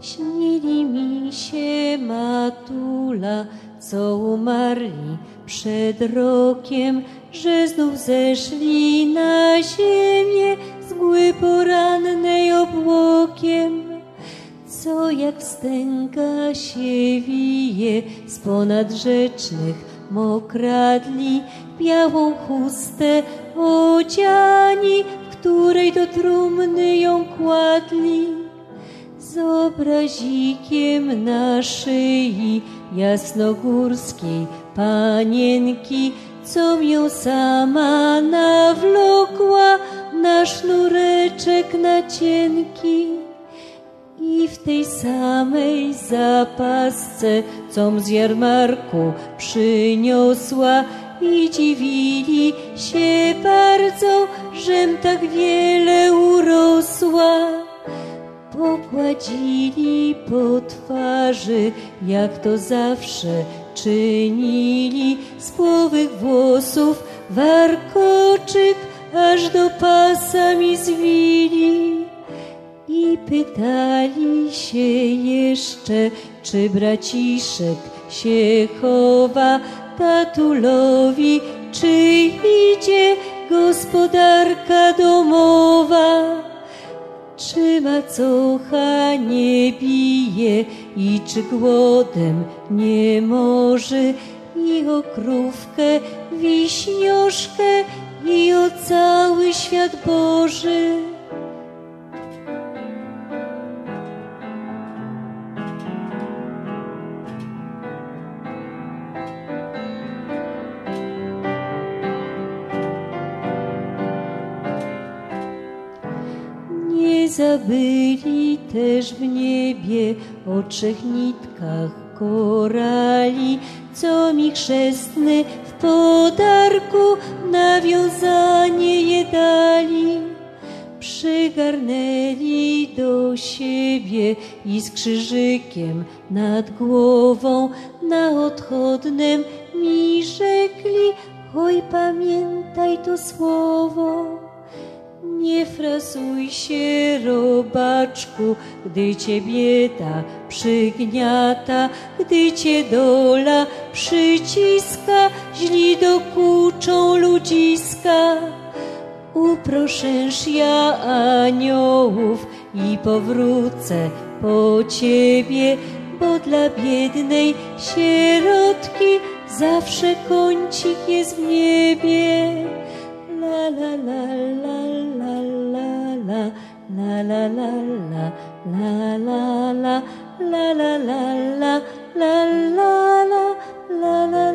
Śnili mi się matula, co umarli przed rokiem, że znów zeszli na ziemię z mgły porannej obłokiem. Co jak wstęga się wije z ponad rzecznych mokradli, białą chustę odziani, w której do trumny ją kładli. Z obrazikiem na szyi jasnogórskiej panienki, co ją sama nawlokła na sznureczek na cienki. I w tej samej zapasce, com z jarmarku przyniosła, i dziwili się bardzo, żem tak wiele urosła. Pogładzili po twarzy, jak to zawsze czynili, z połowych włosów warkoczyk aż do pasa mi zwili. I pytali się jeszcze, czy braciszek się chowa tatulowi, czy idzie gospodarka domowa. Czy macocha nie bije i czy głodem nie może i o krówkę, wiśnioszkę i o cały świat Boży. Zabyli też w niebie o trzech nitkach korali, co mi chrzestny w podarku nawiązanie je dali. Przygarnęli do siebie i z krzyżykiem nad głową na odchodnem mi rzekli, oj pamiętaj to słowo. Nie frasuj się, robaczku, gdy cię bieda przygniata, gdy cię dola przyciska, źli dokuczą ludziska. Uproszęż ja aniołów i powrócę po ciebie, bo dla biednej sierotki zawsze kącik jest w niebie. La la la la la 啦啦啦啦啦啦啦啦啦啦啦啦啦啦啦啦啦